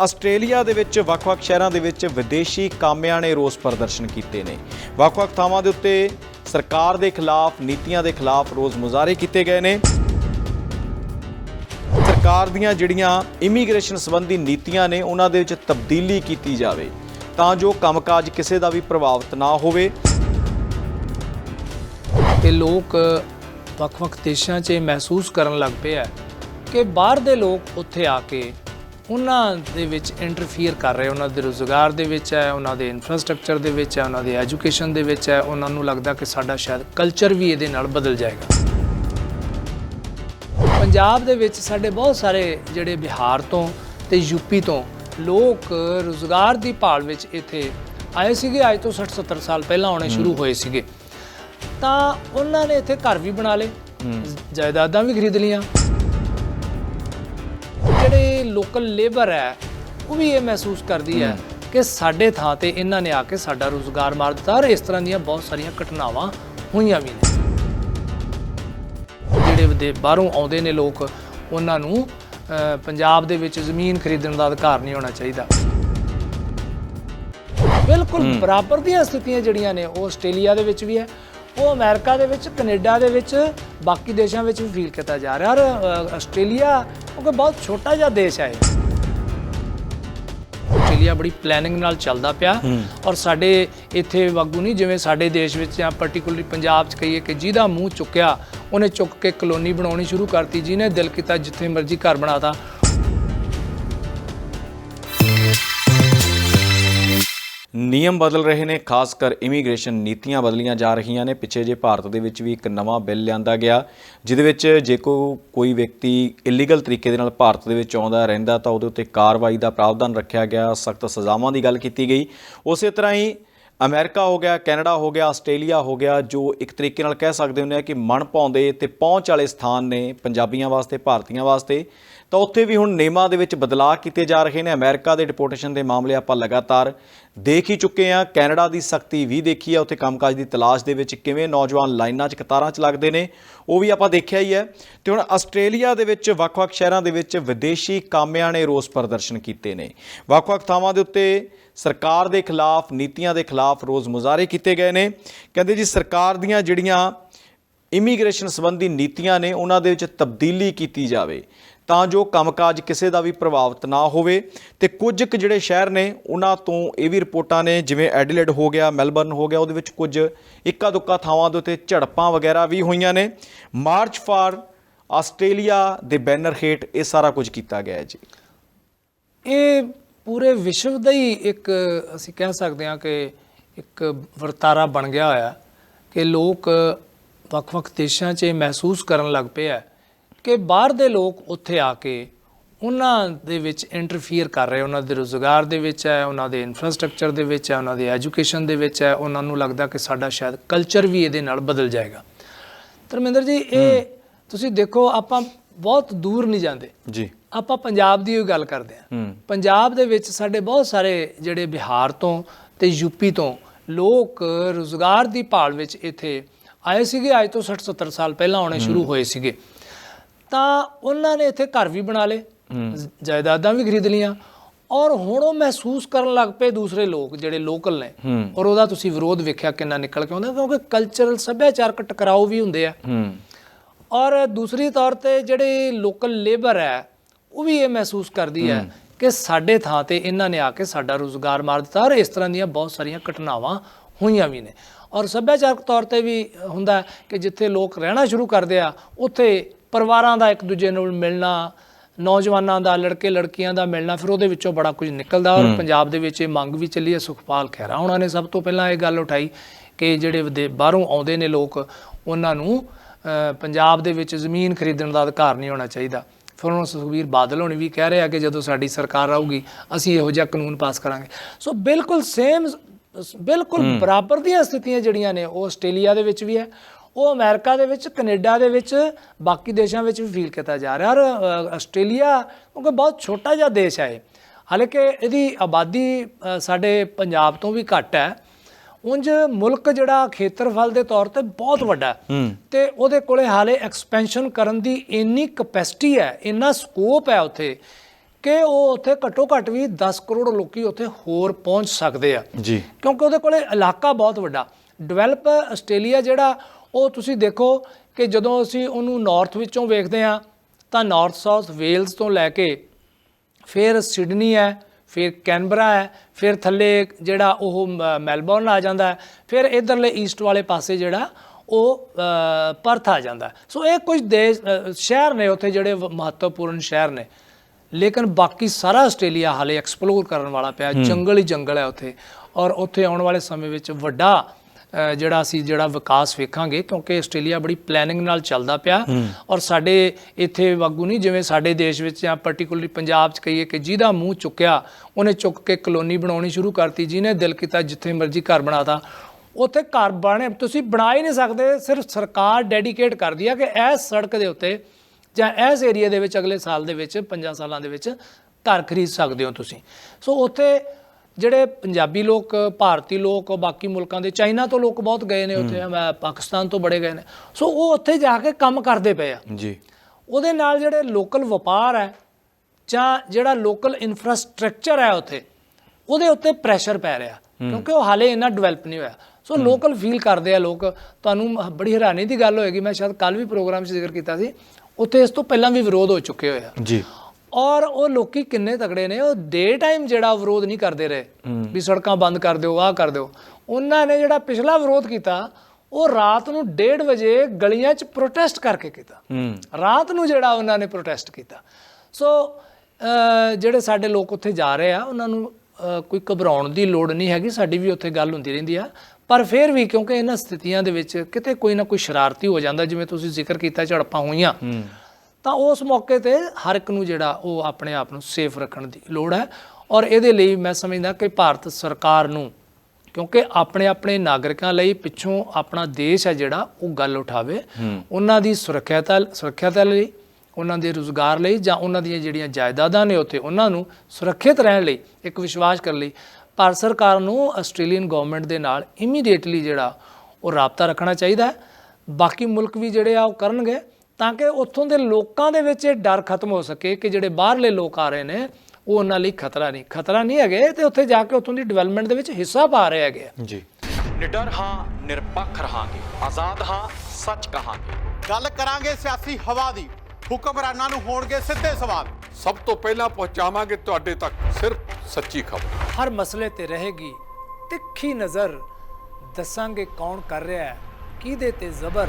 Australia ਦੇ ਵਿੱਚ ਵੱਖ-ਵੱਖ ਸ਼ਹਿਰਾਂ ਦੇ ਵਿੱਚ ਵਿਦੇਸ਼ੀ ਕਾਮਿਆਂ ਨੇ ਰੋਸ ਪ੍ਰਦਰਸ਼ਨ ਕੀਤੇ ਨੇ। ਵੱਖ-ਵੱਖ ਥਾਵਾਂ ਦੇ ਉੱਤੇ ਸਰਕਾਰ ਦੇ ਖਿਲਾਫ, ਨੀਤੀਆਂ ਦੇ ਖਿਲਾਫ ਰੋਜ਼ ਮੁਜ਼ਾਹਰੇ ਕੀਤੇ ਗਏ ਨੇ। ਸਰਕਾਰ ਦੀਆਂ ਜਿਹੜੀਆਂ ਇਮੀਗ੍ਰੇਸ਼ਨ ਸੰਬੰਧੀ ਨੀਤੀਆਂ ਨੇ, ਉਹਨਾਂ ਦੇ ਵਿੱਚ ਤਬਦੀਲੀ ਕੀਤੀ ਜਾਵੇ ਤਾਂ ਜੋ ਕੰਮਕਾਜ ਕਿਸੇ ਦਾ ਵੀ ਪ੍ਰਭਾਵਿਤ ਨਾ ਹੋਵੇ। ਕਿ ਲੋਕ ਵੱਖ-ਵੱਖ ਦੇਸ਼ਾਂ 'ਚ ਇਹ ਮਹਿਸੂਸ ਕਰਨ ਲੱਗ ਪਏ ਆ ਕਿ ਬਾਹਰ ਦੇ ਲੋਕ ਉੱਥੇ ਆ ਕੇ ਉਹਨਾਂ ਦੇ ਵਿੱਚ ਇੰਟਰਫੀਅਰ ਕਰ ਰਹੇ ਉਹਨਾਂ ਦੇ ਰੋਜ਼ਗਾਰ ਦੇ ਵਿੱਚ ਹੈ ਉਹਨਾਂ ਦੇ ਇਨਫਰਾਸਟ੍ਰਕਚਰ ਦੇ ਵਿੱਚ ਹੈ ਉਹਨਾਂ ਦੇ ਐਜੂਕੇਸ਼ਨ ਦੇ ਵਿੱਚ ਹੈ ਉਹਨਾਂ ਨੂੰ ਲੱਗਦਾ ਕਿ ਸਾਡਾ ਸ਼ਾਇਦ ਕਲਚਰ ਵੀ ਇਹਦੇ ਨਾਲ ਬਦਲ ਜਾਏਗਾ। ਪੰਜਾਬ ਦੇ ਵਿੱਚ ਸਾਡੇ ਬਹੁਤ ਸਾਰੇ ਜਿਹੜੇ ਬਿਹਾਰ ਤੋਂ ਤੇ ਯੂਪੀ ਤੋਂ ਲੋਕ ਰੋਜ਼ਗਾਰ ਦੀ ਭਾਲ ਵਿੱਚ ਇੱਥੇ ਆਏ ਸੀਗੇ ਅੱਜ ਤੋਂ 60 70 ਸਾਲ ਪਹਿਲਾਂ ਆਉਣੇ ਸ਼ੁਰੂ ਹੋਏ ਸੀਗੇ। ਤਾਂ ਉਹਨਾਂ ਨੇ ਇੱਥੇ ਘਰ ਵੀ ਬਣਾ ਲਏ ਜਾਇਦਾਦਾਂ ਵੀ ਖਰੀਦ ਜਿਹੜੇ ਲੋਕਲ ਲੇਬਰ ਹੈ ਉਹ ਵੀ ਇਹ ਮਹਿਸੂਸ ਕਰਦੀ ਹੈ ਕਿ ਸਾਡੇ ਥਾਂ ਤੇ ਇਹਨਾਂ ਨੇ ਆ ਕੇ ਸਾਡਾ ਰੋਜ਼ਗਾਰ ਮਾਰ ਦਿੱਤਾ ਔਰ ਇਸ ਤਰ੍ਹਾਂ ਦੀਆਂ ਬਹੁਤ ਸਾਰੀਆਂ ਘਟਨਾਵਾਂ ਹੋਈਆਂ ਵੀ ਨੇ। ਜਿਹੜੇ ਵਿਦੇ ਬਾਹਰੋਂ ਆਉਂਦੇ ਨੇ ਲੋਕ ਉਹਨਾਂ ਨੂੰ ਪੰਜਾਬ ਦੇ ਵਿੱਚ ਜ਼ਮੀਨ ਖਰੀਦਣ ਦਾ ਅਧਿਕਾਰ ਨਹੀਂ ਹੋਣਾ ਚਾਹੀਦਾ। ਬਿਲਕੁਲ ਬਰਾਬਰ ਦੀਆਂ ਸਥਿਤੀਆਂ ਜਿਹੜੀਆਂ ਨੇ ਉਹ ਆਸਟ੍ਰੇਲੀਆ ਦੇ ਵਿੱਚ ਵੀ ਹੈ ਉਹ ਅਮਰੀਕਾ ਦੇ ਵਿੱਚ ਕੈਨੇਡਾ ਦੇ ਵਿੱਚ ਬਾਕੀ ਦੇਸ਼ਾਂ ਵਿੱਚ ਵੀ ਫੀਲ ਕੀਤਾ ਜਾ ਰਿਹਾ। ਔਰ ਆਸਟ੍ਰੇਲੀਆ ਕਿਉਂਕਿ ਬਹੁਤ ਛੋਟਾ ਜਿਹਾ ਦੇਸ਼ ਹੈ। ਆਸਟ੍ਰੇਲੀਆ ਬੜੀ ਪਲੈਨਿੰਗ ਨਾਲ ਚੱਲਦਾ ਪਿਆ। ਔਰ ਸਾਡੇ ਇੱਥੇ ਵਾਗੂ ਨਹੀਂ ਜਿਵੇਂ ਸਾਡੇ ਦੇਸ਼ ਵਿੱਚ ਜਾਂ ਪਾਰਟਿਕੂਲਰਲੀ ਪੰਜਾਬ 'ਚ ਕਹੀਏ ਕਿ ਜਿਹਦਾ ਮੂੰਹ ਚੁੱਕਿਆ ਉਹਨੇ ਚੁੱਕ ਕੇ ਕਲੋਨੀ ਬਣਾਉਣੀ ਸ਼ੁਰੂ ਕਰਤੀ ਜਿਹਨੇ ਦਿਲ ਕੀਤਾ ਜਿੱਥੇ ਮਰਜ਼ੀ ਘਰ ਬਣਾਤਾ। ਨਿਯਮ ਬਦਲ ਰਹੇ ਨੇ, ਖਾਸ ਕਰ ਇਮੀਗ੍ਰੇਸ਼ਨ ਨੀਤੀਆਂ ਬਦਲੀਆਂ ਜਾ ਰਹੀਆਂ ਨੇ। ਪਿੱਛੇ ਜੇ ਭਾਰਤ ਦੇ ਵਿੱਚ ਵੀ ਇੱਕ ਨਵਾਂ ਬਿੱਲ ਲਿਆਂਦਾ ਗਿਆ, ਜਿਹਦੇ ਵਿੱਚ ਜੇ ਕੋਈ ਵਿਅਕਤੀ ਇਲੀਗਲ ਤਰੀਕੇ ਦੇ ਨਾਲ ਭਾਰਤ ਦੇ ਵਿੱਚ ਆਉਂਦਾ ਰਹਿੰਦਾ, ਤਾਂ ਉਹਦੇ ਉੱਤੇ ਕਾਰਵਾਈ ਦਾ ਪ੍ਰਾਵਧਾਨ ਰੱਖਿਆ ਗਿਆ, ਸਖਤ ਸਜ਼ਾਵਾਂ ਦੀ ਗੱਲ ਕੀਤੀ ਗਈ। ਉਸੇ ਤਰ੍ਹਾਂ ਹੀ ਅਮਰੀਕਾ ਹੋ ਗਿਆ, ਕੈਨੇਡਾ ਹੋ ਗਿਆ, ਆਸਟ੍ਰੇਲੀਆ ਹੋ ਗਿਆ, ਜੋ ਇੱਕ ਤਰੀਕੇ ਨਾਲ ਕਹਿ ਸਕਦੇ ਹੁੰਦੇ ਆ ਕਿ ਮਨ ਪਾਉਂਦੇ ਤੇ ਪਹੁੰਚ ਵਾਲੇ ਸਥਾਨ ਨੇ ਪੰਜਾਬੀਆਂ ਵਾਸਤੇ, ਭਾਰਤੀਆਂ ਵਾਸਤੇ। ਤਾਂ ਉੱਥੇ ਵੀ ਹੁਣ ਨਿਯਮਾਂ ਦੇ ਵਿੱਚ ਬਦਲਾਅ ਕੀਤੇ ਜਾ ਰਹੇ ਨੇ। ਅਮਰੀਕਾ ਦੇ ਡਿਪੋਰਟੇਸ਼ਨ ਦੇ ਮਾਮਲੇ ਆਪਾਂ ਲਗਾਤਾਰ ਦੇਖ ਹੀ ਚੁੱਕੇ ਹਾਂ। ਕੈਨੇਡਾ ਦੀ ਸਖਤੀ ਵੀ ਦੇਖੀ ਹੈ। ਉੱਥੇ ਕੰਮਕਾਜ ਦੀ ਤਲਾਸ਼ ਦੇ ਵਿੱਚ ਕਿਵੇਂ ਨੌਜਵਾਨ ਲਾਈਨਾਂ 'ਚ ਕਤਾਰਾਂ 'ਚ ਲੱਗਦੇ ਨੇ, ਉਹ ਵੀ ਆਪਾਂ ਦੇਖਿਆ ਹੀ ਹੈ। ਤੇ ਹੁਣ ਆਸਟ੍ਰੇਲੀਆ ਦੇ ਵਿੱਚ ਵੱਖ-ਵੱਖ ਸ਼ਹਿਰਾਂ ਦੇ ਵਿੱਚ ਵਿਦੇਸ਼ੀ ਕਾਮਿਆਂ ਨੇ ਰੋਸ ਪ੍ਰਦਰਸ਼ਨ ਕੀਤੇ ਨੇ। ਵੱਖ-ਵੱਖ ਥਾਵਾਂ ਦੇ ਉੱਤੇ ਸਰਕਾਰ ਦੇ ਖਿਲਾਫ, ਨੀਤੀਆਂ ਦੇ ਖਿਲਾਫ ਰੋਜ਼ ਮੁਜ਼ਾਹਰੇ ਕੀਤੇ ਗਏ ਨੇ। ਕਹਿੰਦੇ ਜੀ ਸਰਕਾਰ ਦੀਆਂ ਜਿਹੜੀਆਂ ਇਮੀਗ੍ਰੇਸ਼ਨ ਸੰਬੰਧੀ ਨੀਤੀਆਂ ਨੇ, ਉਹਨਾਂ ਦੇ ਵਿੱਚ ਤਬਦੀਲੀ ਕੀਤੀ ਜਾਵੇ। ਤਾਂ ਜੋ ਕੰਮਕਾਜ ਕਿਸੇ ਦਾ ਵੀ ਪ੍ਰਭਾਵਿਤ ਨਾ ਹੋਵੇ। ਤੇ ਕੁਝ ਕੁ ਜਿਹੜੇ ਸ਼ਹਿਰ ਨੇ, ਉਹਨਾਂ ਤੋਂ ਇਹ ਵੀ ਰਿਪੋਰਟਾਂ ਨੇ, ਜਿਵੇਂ ਐਡੀਲੇਡ ਹੋ ਗਿਆ, ਮੈਲਬਰਨ ਹੋ ਗਿਆ, ਉਹਦੇ ਵਿੱਚ ਕੁਝ ਇੱਕਾ ਦੁੱਕਾ ਥਾਵਾਂ ਦੇ ਉੱਤੇ ਝੜਪਾਂ ਵਗੈਰਾ ਵੀ ਹੋਈਆਂ ਨੇ। ਮਾਰਚ ਫਾਰ ਆਸਟ੍ਰੇਲੀਆ ਦੇ ਬੈਨਰ ਹੇਠ ਇਹ ਸਾਰਾ ਕੁਝ ਕੀਤਾ ਗਿਆ ਹੈ ਜੀ। ਇਹ ਪੂਰੇ ਵਿਸ਼ਵ ਦਾ ਹੀ ਇੱਕ, ਅਸੀਂ ਕਹਿ ਸਕਦੇ ਹਾਂ ਕਿ ਇੱਕ ਵਰਤਾਰਾ ਬਣ ਗਿਆ ਹੋਇਆ ਕਿ ਲੋਕ ਵੱਖ-ਵੱਖ ਦੇਸ਼ਾਂ 'ਚ ਮਹਿਸੂਸ ਕਰਨ ਲੱਗ ਪਏ ਆ ਕਿ ਬਾਹਰ ਦੇ ਲੋਕ ਉੱਥੇ ਆ ਕੇ ਉਹਨਾਂ ਦੇ ਵਿੱਚ ਇੰਟਰਫੀਅਰ ਕਰ ਰਹੇ ਉਹਨਾਂ ਦੇ ਰੋਜ਼ਗਾਰ ਦੇ ਵਿੱਚ ਹੈ ਉਹਨਾਂ ਦੇ ਇਨਫਰਾਸਟ੍ਰਕਚਰ ਦੇ ਵਿੱਚ ਹੈ ਉਹਨਾਂ ਦੇ ਐਜੂਕੇਸ਼ਨ ਦੇ ਵਿੱਚ ਹੈ ਉਹਨਾਂ ਨੂੰ ਲੱਗਦਾ ਕਿ ਸਾਡਾ ਸ਼ਾਇਦ ਕਲਚਰ ਵੀ ਇਹਦੇ ਨਾਲ ਬਦਲ ਜਾਏਗਾ। ਧਰਮਿੰਦਰ ਜੀ ਇਹ ਤੁਸੀਂ ਦੇਖੋ ਆਪਾਂ ਬਹੁਤ ਦੂਰ ਨਹੀਂ ਜਾਂਦੇ। ਜੀ। ਆਪਾਂ ਪੰਜਾਬ ਦੀ ਹੀ ਗੱਲ ਕਰਦੇ ਹਾਂ। ਪੰਜਾਬ ਦੇ ਵਿੱਚ ਸਾਡੇ ਬਹੁਤ ਸਾਰੇ ਜਿਹੜੇ ਬਿਹਾਰ ਤੋਂ ਤੇ ਯੂਪੀ ਤੋਂ ਲੋਕ ਰੋਜ਼ਗਾਰ ਦੀ ਭਾਲ ਵਿੱਚ ਇੱਥੇ ਆਏ ਸੀਗੇ। ਅੱਜ ਤੋਂ 60 70 ਸਾਲ ਪਹਿਲਾਂ ਆਉਣੇ ਸ਼ੁਰੂ ਹੋਏ ਸੀਗੇ। ਤਾਂ ਉਹਨਾਂ ਨੇ ਇੱਥੇ ਘਰ ਵੀ ਬਣਾ ਲਏ ਜਾਇਦਾਦਾਂ ਵੀ ਖਰੀਦ ਲੀਆਂ ਔਰ ਹੁਣ ਉਹ ਮਹਿਸੂਸ ਕਰਨ ਲੱਗ ਪਏ ਦੂਸਰੇ ਲੋਕ ਜਿਹੜੇ ਲੋਕਲ ਨੇ। ਔਰ ਉਹਦਾ ਤੁਸੀਂ ਵਿਰੋਧ ਵੇਖਿਆ ਕਿੰਨਾ ਨਿਕਲ ਕੇ ਆਉਂਦਾ ਕਿਉਂਕਿ ਕਲਚਰਲ ਸੱਭਿਆਚਾਰਕ ਟਕਰਾਓ ਵੀ ਹੁੰਦੇ ਆ। ਔਰ ਦੂਸਰੀ ਤੌਰ ਤੇ ਜਿਹੜੇ ਲੋਕਲ ਲੇਬਰ ਹੈ ਉਹ ਵੀ ਇਹ ਮਹਿਸੂਸ ਕਰਦੀ ਹੈ ਕਿ ਸਾਡੇ ਥਾਂ ਤੇ ਇਹਨਾਂ ਨੇ ਆ ਕੇ ਸਾਡਾ ਰੋਜ਼ਗਾਰ ਮਾਰ ਦਿੱਤਾ ਔਰ ਇਸ ਤਰ੍ਹਾਂ ਦੀਆਂ ਬਹੁਤ ਸਾਰੀਆਂ ਘਟਨਾਵਾਂ ਹੋਈਆਂ ਵੀ ਨੇ। ਔਰ ਸੱਭਿਆਚਾਰਕ ਤੌਰ ਤੇ ਵੀ ਹੁੰਦਾ ਕਿ ਜਿੱਥੇ ਲੋਕ ਰਹਿਣਾ ਸ਼ੁਰੂ ਕਰਦੇ ਆ ਉੱਥੇ ਪਰਿਵਾਰਾਂ ਦਾ ਇੱਕ ਦੂਜੇ ਨਾਲ ਮਿਲਣਾ ਨੌਜਵਾਨਾਂ ਦਾ ਲੜਕੇ ਲੜਕੀਆਂ ਦਾ ਮਿਲਣਾ ਫਿਰ ਉਹਦੇ ਵਿੱਚੋਂ ਬੜਾ ਕੁਝ ਨਿਕਲਦਾ ਔਰ ਪੰਜਾਬ ਦੇ ਵਿੱਚ ਇਹ ਮੰਗ ਵੀ ਚੱਲੀ ਹੈ ਸੁਖਪਾਲ ਖਹਿਰਾ ਉਹਨਾਂ ਨੇ ਸਭ ਤੋਂ ਪਹਿਲਾਂ ਇਹ ਗੱਲ ਉਠਾਈ ਕਿ ਜਿਹੜੇ ਬਾਹਰੋਂ ਆਉਂਦੇ ਨੇ ਲੋਕ ਉਹਨਾਂ ਨੂੰ ਪੰਜਾਬ ਦੇ ਵਿੱਚ ਜ਼ਮੀਨ ਖਰੀਦਣ ਦਾ ਅਧਿਕਾਰ ਨਹੀਂ ਹੋਣਾ ਚਾਹੀਦਾ। ਫਿਰ ਹੁਣ ਸੁਖਬੀਰ ਬਾਦਲ ਹੋਣੀ ਵੀ ਕਹਿ ਰਹੇ ਕਿ ਜਦੋਂ ਸਾਡੀ ਸਰਕਾਰ ਆਊਗੀ ਅਸੀਂ ਇਹੋ ਜਿਹਾ ਕਾਨੂੰਨ ਪਾਸ ਕਰਾਂਗੇ। ਸੋ ਬਿਲਕੁਲ ਸੇਮ ਬਿਲਕੁਲ ਬਰਾਬਰ ਦੀਆਂ ਸਥਿਤੀਆਂ ਜਿਹੜੀਆਂ ਨੇ ਉਹ ਆਸਟ੍ਰੇਲੀਆ ਦੇ ਵਿੱਚ ਵੀ ਹੈ ਉਹ ਅਮਰੀਕਾ ਦੇ ਵਿੱਚ ਕੈਨੇਡਾ ਦੇ ਵਿੱਚ ਬਾਕੀ ਦੇਸ਼ਾਂ ਵਿੱਚ ਵੀ ਫੀਲ ਕੀਤਾ ਜਾ ਰਿਹਾ। ਔਰ ਆਸਟ੍ਰੇਲੀਆ ਕਿਉਂਕਿ ਬਹੁਤ ਛੋਟਾ ਜਿਹਾ ਦੇਸ਼ ਹੈ ਹਾਲਾਂਕਿ ਇਹਦੀ ਆਬਾਦੀ ਸਾਡੇ ਪੰਜਾਬ ਤੋਂ ਵੀ ਘੱਟ ਹੈ। ਉਂਝ ਮੁਲਕ ਜਿਹੜਾ ਖੇਤਰਫਲ ਦੇ ਤੌਰ ਤੇ ਬਹੁਤ ਵੱਡਾ ਤੇ ਉਹਦੇ ਕੋਲੇ ਹਾਲੇ ਐਕਸਪੈਂਸ਼ਨ ਕਰਨ ਦੀ ਇੰਨੀ ਕਪੈਸਿਟੀ ਹੈ ਇੰਨਾ ਸਕੋਪ ਹੈ ਉੱਥੇ ਕਿ ਉਹ ਉੱਥੇ ਘੱਟੋ ਘੱਟ ਵੀ 10 ਕਰੋੜ ਲੋਕੀ ਉੱਥੇ ਹੋਰ ਪਹੁੰਚ ਸਕਦੇ ਆ। ਜੀ। ਕਿਉਂਕਿ ਉਹਦੇ ਕੋਲੇ ਇਲਾਕਾ ਬਹੁਤ ਵੱਡਾ। ਡਿਵੈਲਪ ਆਸਟ੍ਰੇਲੀਆ ਜਿਹੜਾ ਉਹ ਤੁਸੀਂ ਦੇਖੋ ਕਿ ਜਦੋਂ ਅਸੀਂ ਉਹਨੂੰ ਨਾਰਥ ਵਿੱਚੋਂ ਵੇਖਦੇ ਆ ਤਾਂ ਨਾਰਥ ਸਾਊਥ ਵੇਲਸ ਤੋਂ ਲੈ ਕੇ ਫਿਰ ਸਿਡਨੀ ਹੈ ਫਿਰ ਕੈਨਬਰਾ ਹੈ ਫਿਰ ਥੱਲੇ ਜਿਹੜਾ ਉਹ ਮੈਲਬੌਰਨ ਆ ਜਾਂਦਾ ਹੈ ਫਿਰ ਇਧਰਲੇ ਈਸਟ ਵਾਲੇ ਪਾਸੇ ਜਿਹੜਾ ਉਹ ਪਰਥ ਆ ਜਾਂਦਾ ਹੈ। ਸੋ ਇਹ ਕੁਝ ਦੇਸ਼ ਸ਼ਹਿਰ ਨੇ ਉੱਥੇ ਜਿਹੜੇ ਮਹੱਤਵਪੂਰਨ ਸ਼ਹਿਰ ਨੇ। ਲੇਕਿਨ ਬਾਕੀ ਸਾਰਾ ਆਸਟ੍ਰੇਲੀਆ ਹਾਲੇ ਐਕਸਪਲੋਰ ਕਰਨ ਵਾਲਾ ਪਿਆ ਜੰਗਲ ਹੀ ਜੰਗਲ ਹੈ ਉੱਥੇ। ਔਰ ਉੱਥੇ ਆਉਣ ਵਾਲੇ ਸਮੇਂ ਵਿੱਚ ਵੱਡਾ ਜਿਹੜਾ ਅਸੀਂ ਜਿਹੜਾ ਵਿਕਾਸ ਵੇਖਾਂਗੇ ਕਿਉਂਕਿ ਆਸਟ੍ਰੇਲੀਆ ਬੜੀ ਪਲੈਨਿੰਗ ਨਾਲ ਚੱਲਦਾ ਪਿਆ ਔਰ ਸਾਡੇ ਇੱਥੇ ਵਾਗੂ ਨਹੀਂ ਜਿਵੇਂ ਸਾਡੇ ਦੇਸ਼ ਵਿੱਚ ਜਾਂ ਪਾਰਟਿਕੂਲਰਲੀ ਪੰਜਾਬ 'ਚ ਕਹੀਏ ਕਿ ਜਿਹਦਾ ਮੂੰਹ ਚੁੱਕਿਆ ਉਹਨੇ ਚੁੱਕ ਕੇ ਕਲੋਨੀ ਬਣਾਉਣੀ ਸ਼ੁਰੂ ਕਰਤੀ ਜਿਹਨੇ ਦਿਲ ਕੀਤਾ ਜਿੱਥੇ ਮਰਜ਼ੀ ਘਰ ਬਣਾਤਾ। ਉੱਥੇ ਘਰ ਬਣੇ ਤੁਸੀਂ ਬਣਾ ਹੀ ਨਹੀਂ ਸਕਦੇ ਸਿਰਫ ਸਰਕਾਰ ਡੈਡੀਕੇਟ ਕਰਦੀ ਆ ਕਿ ਇਸ ਸੜਕ ਦੇ ਉੱਤੇ ਜਾਂ ਇਸ ਏਰੀਆ ਦੇ ਵਿੱਚ ਅਗਲੇ ਸਾਲ ਦੇ ਵਿੱਚ 5 ਸਾਲਾਂ ਦੇ ਵਿੱਚ ਘਰ ਖਰੀਦ ਸਕਦੇ ਹੋ ਤੁਸੀਂ। ਸੋ ਉੱਥੇ ਜਿਹੜੇ ਪੰਜਾਬੀ ਲੋਕ ਭਾਰਤੀ ਲੋਕ ਬਾਕੀ ਮੁਲਕਾਂ ਦੇ ਚਾਈਨਾ ਤੋਂ ਲੋਕ ਬਹੁਤ ਗਏ ਨੇ ਉੱਥੇ ਪਾਕਿਸਤਾਨ ਤੋਂ ਬੜੇ ਗਏ ਨੇ। ਸੋ ਉਹ ਉੱਥੇ ਜਾ ਕੇ ਕੰਮ ਕਰਦੇ ਪਏ ਆ। ਜੀ। ਉਹਦੇ ਨਾਲ ਜਿਹੜੇ ਲੋਕਲ ਵਪਾਰ ਹੈ ਜਾਂ ਜਿਹੜਾ ਲੋਕਲ ਇਨਫਰਾਸਟ੍ਰਕਚਰ ਹੈ ਉੱਥੇ ਉਹਦੇ ਉੱਤੇ ਪ੍ਰੈਸ਼ਰ ਪੈ ਰਿਹਾ। ਕਿਉਂਕਿ ਉਹ ਹਾਲੇ ਇੰਨਾ ਡਿਵੈਲਪ ਨਹੀਂ ਹੋਇਆ। ਸੋ ਲੋਕਲ ਫੀਲ ਕਰਦੇ ਆ ਲੋਕ। ਤੁਹਾਨੂੰ ਬੜੀ ਹੈਰਾਨੀ ਦੀ ਗੱਲ ਹੋਏਗੀ ਮੈਂ ਸ਼ਾਇਦ ਕੱਲ ਵੀ ਪ੍ਰੋਗਰਾਮ 'ਚ ਜ਼ਿਕਰ ਕੀਤਾ ਸੀ। ਉੱਥੇ ਇਸ ਤੋਂ ਪਹਿਲਾਂ ਵੀ ਵਿਰੋਧ ਹੋ ਚੁੱਕੇ ਹੋਏ ਆ। ਜੀ। ਔਰ ਉਹ ਲੋਕੀ ਕਿੰਨੇ ਤਗੜੇ ਨੇ ਉਹ ਡੇ ਟਾਈਮ ਜਿਹੜਾ ਵਿਰੋਧ ਨਹੀਂ ਕਰਦੇ ਰਹੇ। ਵੀ ਸੜਕਾਂ ਬੰਦ ਕਰ ਦਿਓ ਆਹ ਕਰ ਦਿਓ। ਉਹਨਾਂ ਨੇ ਜਿਹੜਾ ਪਿਛਲਾ ਵਿਰੋਧ ਕੀਤਾ ਉਹ ਰਾਤ ਨੂੰ 1:30 ਵਜੇ ਗਲੀਆਂ 'ਚ ਪ੍ਰੋਟੈਸਟ ਕਰਕੇ ਕੀਤਾ। ਰਾਤ ਨੂੰ ਜਿਹੜਾ ਉਹਨਾਂ ਨੇ ਪ੍ਰੋਟੈਸਟ ਕੀਤਾ। ਸੋ ਜਿਹੜੇ ਸਾਡੇ ਲੋਕ ਉੱਥੇ ਜਾ ਰਹੇ ਆ ਉਹਨਾਂ ਨੂੰ ਕੋਈ ਘਬਰਾਉਣ ਦੀ ਲੋੜ ਨਹੀਂ ਹੈਗੀ ਸਾਡੀ ਵੀ ਉੱਥੇ ਗੱਲ ਹੁੰਦੀ ਰਹਿੰਦੀ ਆ। ਪਰ ਫਿਰ ਵੀ ਕਿਉਂਕਿ ਇਹਨਾਂ ਸਥਿਤੀਆਂ ਦੇ ਵਿੱਚ ਕਿਤੇ ਕੋਈ ਨਾ ਕੋਈ ਸ਼ਰਾਰਤੀ ਹੋ ਜਾਂਦਾ ਜਿਵੇਂ ਤੁਸੀਂ ਜ਼ਿਕਰ ਕੀਤਾ ਝੜਪਾਂ ਹੋਈਆਂ। ਤਾਂ ਉਸ ਮੌਕੇ ਤੇ ਹਰ ਇੱਕ ਨੂੰ ਜਿਹੜਾ ਉਹ ਆਪਣੇ ਆਪ ਨੂੰ ਸੇਫ ਰੱਖਣ ਦੀ ਲੋੜ ਹੈ। ਔਰ ਇਹਦੇ ਲਈ ਮੈਂ ਸਮਝਦਾ ਕਿ ਭਾਰਤ ਸਰਕਾਰ ਨੂੰ ਕਿਉਂਕਿ ਆਪਣੇ ਆਪਣੇ ਨਾਗਰਿਕਾਂ ਲਈ ਪਿੱਛੋਂ ਆਪਣਾ ਦੇਸ਼ ਹੈ ਜਿਹੜਾ ਉਹ ਗੱਲ ਉਠਾਵੇ। ਉਹਨਾਂ ਦੀ ਸੁਰੱਖਿਅਤਾ ਸੁਰੱਖਿਅਤਾ ਲਈ ਉਹਨਾਂ ਦੇ ਰੋਜ਼ਗਾਰ ਲਈ ਜਾਂ ਉਹਨਾਂ ਦੀਆਂ ਜਿਹੜੀਆਂ ਜਾਇਦਾਦਾਂ ਨੇ ਉੱਥੇ ਉਹਨਾਂ ਨੂੰ ਸੁਰੱਖਿਅਤ ਰਹਿਣ ਲਈ ਇੱਕ ਵਿਸ਼ਵਾਸ ਕਰਨ ਲਈ ਭਾਰਤ ਸਰਕਾਰ ਨੂੰ ਆਸਟ੍ਰੇਲੀਅਨ ਗਵਰਨਮੈਂਟ ਦੇ ਨਾਲ ਇਮੀਡੀਏਟਲੀ ਜਿਹੜਾ ਉਹ ਰਾਬਤਾ ਰੱਖਣਾ ਚਾਹੀਦਾ ਹੈ। ਬਾਕੀ ਮੁਲਕ ਵੀ ਜਿਹੜੇ ਆ ਉਹ ਕਰਨਗੇ। ਤਾਂ ਕਿ ਉੱਥੋਂ ਦੇ ਲੋਕਾਂ ਦੇ ਵਿੱਚ ਇਹ ਡਰ ਖਤਮ ਹੋ ਸਕੇ ਕਿ ਜਿਹੜੇ ਬਾਹਰਲੇ ਲੋਕ ਆ ਰਹੇ ਨੇ ਉਹ ਉਹਨਾਂ ਲਈ ਖਤਰਾ ਨਹੀਂ। ਖਤਰਾ ਨਹੀਂ ਹੈਗੇ ਤੇ ਉੱਥੇ ਜਾ ਕੇ ਉੱਥੋਂ ਦੀ ਡਿਵੈਲਪਮੈਂਟ ਦੇ ਵਿੱਚ ਹਿੱਸਾ ਪਾ ਰਹੇ ਹੈਗੇ। ਜੀ। ਨਿਡਰ ਹਾਂ ਨਿਰਪੱਖ ਰਹਾਂਗੇ। ਆਜ਼ਾਦ ਹਾਂ ਸੱਚ ਕਹਾਂਗੇ। ਗੱਲ ਕਰਾਂਗੇ ਸਿਆਸੀ ਹਵਾ ਦੀ। ਹੁਕਮਰਾਨਾਂ ਨੂੰ ਹੋਣਗੇ ਸਿੱਧੇ ਸਵਾਲ। ਸਭ ਤੋਂ ਪਹਿਲਾਂ ਪਹੁੰਚਾਵਾਂਗੇ ਤੁਹਾਡੇ ਤੱਕ ਸਿਰਫ ਸੱਚੀ ਖਬਰ। ਹਰ ਮਸਲੇ ਤੇ ਰਹੇਗੀ ਤਿੱਖੀ ਨਜ਼ਰ। ਦੱਸਾਂਗੇ ਕੌਣ ਕਰ ਰਿਹਾ ਹੈ ਕਿਹਦੇ ਤੇ ਜ਼ਬਰ।